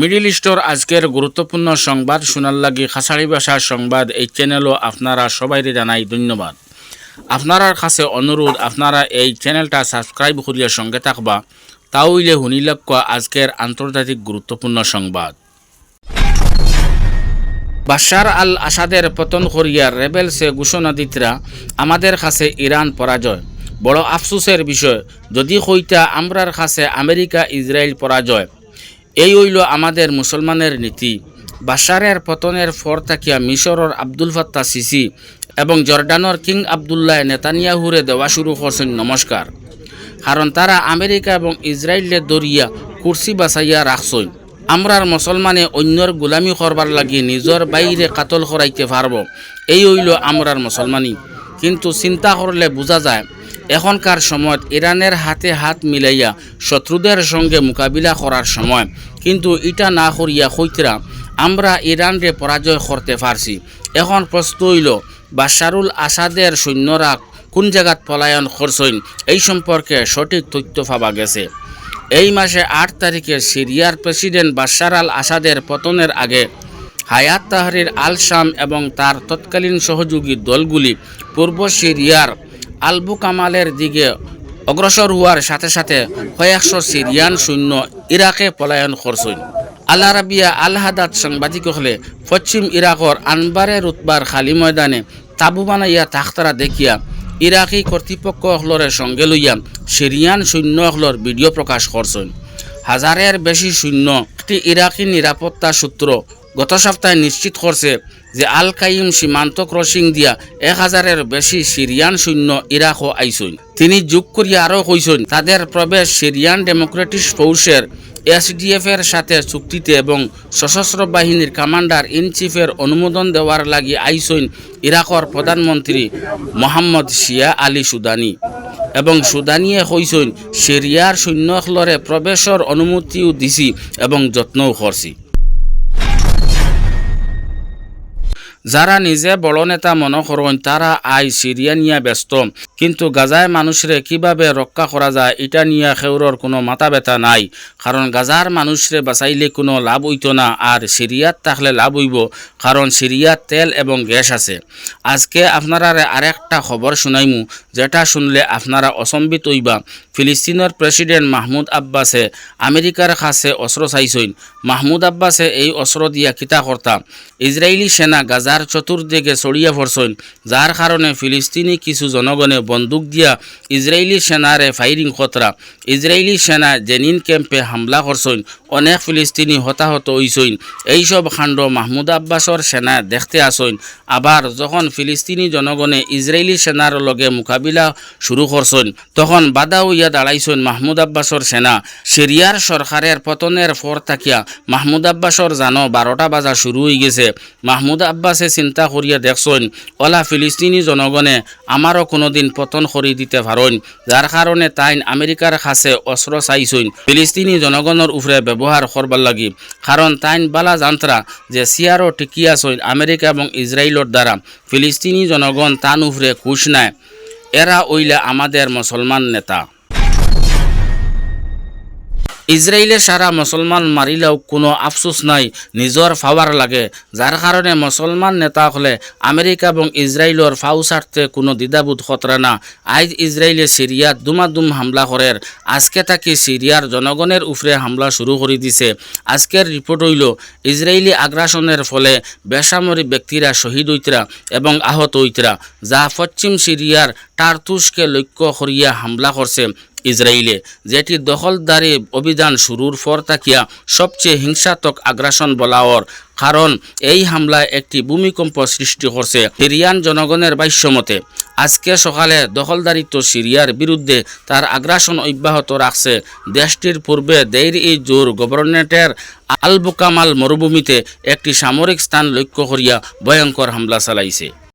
Middle store আজকের গুরুত্বপূর্ণ সংবাদ শোনার লাগি খাসাড়ি ভাষার সংবাদ এই চ্যানেলও আপনারা সবাইরে জানাই ধন্যবাদ। আপনার কাছে অনুরোধ, আপনারা এই চ্যানেলটা সাবস্ক্রাইব করিয়া সঙ্গে থাকবা তাহলে শুনিলক্ষ আজকের আন্তর্জাতিক গুরুত্বপূর্ণ সংবাদ। বাশার আল আসাদের পতন করিয়া রেবেলসে ঘোষণা দিতরা, আমাদের কাছে ইরান পরাজয়। বড় আফসোসের বিষয়, যদি কইতা আমরার কাছে আমেরিকা ইসরায়েল পরাজয় এই হইল আমাদের মুসলমানের নীতি। বাশারের পতনের ফর থাকিয়া মিশরের আব্দুল ফাত্তা সিসি এবং জর্ডানোর কিং আবদুল্লাহ নেতানিয়াহুরে দেওয়া শুরু করছেন নমস্কার। কারণ তারা আমেরিকা এবং ইসরায়েলে দরিয়া কুর্সি বাছাইয়া রাখছই আমরার মুসলমানে অন্যর গোলামি করবার লাগি নিজর বাইরে কাতল করাইতে পারব। এই হইল আমরার মুসলমানি। কিন্তু চিন্তা করলে বোঝা যায়, এখনকার সময়ত ইরানের হাতে হাত মিলাইয়া শত্রুদের সঙ্গে মোকাবিলা করার সময় কিন্তু ইটা না করিয়া কইতরা, আমরা ইরানরে পরাজয় করতে পারছি। এখন প্রশ্ন হইল, বাশারুল আসাদের সৈন্যরা কোন জায়গাত পলায়ন করছইন এই সম্পর্কে সঠিক তথ্য পাওয়া গেছে। এই মাসে আট তারিখে সিরিয়ার প্রেসিডেন্ট বাশার আল আসাদের পতনের আগে হায়াত তাহরির আল শাম এবং তার তৎকালীন সহযোগী দলগুলি পূর্ব সিরিয়ার আলবু কামালের দিকে অগ্রসর হওয়ার সাথে সাথে কয়েকশো সিরিয়ান সৈন্য ইরাকে পলায়ন করছেন আল আরাবিয়া আল হাদাত সাংবাদিক হলে পশ্চিম ইরাকর আনবারে রুতবার খালি ময়দানে তাবু বানাইয়া তাখতারা দেখিয়া ইরাকি কর্তৃপক্ষ হলরের সঙ্গে লইয়া সিরিয়ান সৈন্য হলর ভিডিও প্রকাশ করছেন হাজারের বেশি সৈন্য একটি ইরাকি নিরাপত্তা সূত্র গত সপ্তাহে নিশ্চিত করছে যে আল কাইম সীমান্ত ক্রসিং দিয়া এক হাজারের বেশি সিরিয়ান সৈন্য ইরাকও আইসইন তিনি যোগ করিয়া আরও কইসেন তাদের প্রবেশ সিরিয়ান ডেমোক্রেটিক ফৌর্সের এসডিএফ এর সাথে চুক্তিতে এবং সশস্ত্র বাহিনীর কমান্ডার ইন চিফের অনুমোদন দেওয়ার লাগি আইসইন ইরাকর প্রধানমন্ত্রী মোহাম্মদ শিয়া আলী সুদানি। এবং সুদানিয়ে কইসইন সিরিয়ার সৈন্যসকলরে প্রবেশর অনুমতিও দিছি এবং যত্নও করছি যারা নিজে বড় নেতা মনে করেন তারা আই সিরিয়া নিয়ে ব্যস্ত। কিন্তু গাজায় মানুষরে কীভাবে রক্ষা করা যায়, এটা নিয়ে খেউরর কোনো মাথা ব্যথা নাই। কারণ গাজার মানুষরে বাঁচাইলে কোনো লাভ হইতো না আর সিরিয়াত থাকলে লাভ হইব কারণ সিরিয়াত তেল এবং গ্যাস আছে। আজকে আপনারা আরেকটা খবর শুনাইমু, যেটা শুনলে আপনারা অসম্বিত হইবা। ফিলিস্তিনের প্রেসিডেন্ট মাহমুদ আব্বাসে আমেরিকার কাছে অস্ত্র চাইছইন মাহমুদ আব্বাসে এই অস্ত্র দিয়া কিতা কর্তা ইসরায়েলি সেনা গাজার চতুর্দিকে ছড়িয়ে পড়ছইন যার কারণে ফিলিস্তিনি কিছু জনগণে বন্দুক দিয়া ইসরায়েলি সেনারে ফায়ারিং খতরা ইসরায়েলি সেনা জেনিন ক্যাম্পে হামলা করছইন অনেক ফিলিস্তিনি হতাহত হইছইন এইসব কাণ্ড মাহমুদ আব্বাসর সেনা দেখতে আসইন আবার যখন ফিলিস্তিনি জনগণে ইসরায়েলি সেনার লগে মোকাবিলা শুরু করছইন তখন বাধা হইয়া দাঁড়াইছইন মাহমুদ আব্বাসর সেনা। সিরিয়ার সরকারের পতনের পর থাকিয়া মাহমুদ আব্বাসর জানো বারোটা বাজা শুরু হয়ে গেছে। মাহমুদ আব্বাসে চিন্তা করিয়া দেখছইন ওলা ফিলিস্তিনি জনগণে আমারও কোনোদিন পতন করি দিতে পারইন যার কারণে তাইন আমেরিকার কাছে অস্ত্র চাইছইন ফিলিস্তিনি জনগণের উপরে ব্যবহার করবার লাগি কারণ তাইন বালা জানতরা যে সিয়ারও টিকিয়া ছইন আমেরিকা এবং ইসরায়েলের দ্বারা ফিলিস্তিনি জনগণ তান উপরে খুশ নাই। এরা ওইলা আমাদের মুসলমান নেতা। ইসরায়েলে সারা মুসলমান মারিলেও কোনো আফসোস নাই নিজর ফাওয়ার লাগে। যার কারণে মুসলমান নেতা হলে আমেরিকা এবং ইসরায়েলের ফাউ ছাড়তে কোনো দ্বিধাবোধ খতরা না। আজ ইসরায়েলে সিরিয়াত দুমাদুম হামলা করের আজকে তাকে সিরিয়ার জনগণের উপরে হামলা শুরু করে দিছে। আজকের রিপোর্ট হইল ইসরায়েলি আগ্রাসনের ফলে বেসামরিক ব্যক্তিরা শহীদ হইতরা এবং আহত হইতরা যা পশ্চিম সিরিয়ার টার্তুসকে লক্ষ্য করিয়া হামলা করছে ইসরায়েলে যেটি দখলদারি অভিযান শুরুর পর তাকিয়া সবচেয়ে হিংসাত্মক আগ্রাসন বলাওর কারণ, এই হামলায় একটি ভূমিকম্প সৃষ্টি করছে সিরিয়ান জনগণের বাস্যমতে আজকে সকালে দখলদারিত্ব সিরিয়ার বিরুদ্ধে তার আগ্রাসন অব্যাহত রাখছে। দেশটির পূর্বে দেইর ই জোর গভর্নরেটের আলবুকামাল মরুভূমিতে একটি সামরিক স্থান লক্ষ্য করিয়া ভয়ঙ্কর হামলা চালাইছে।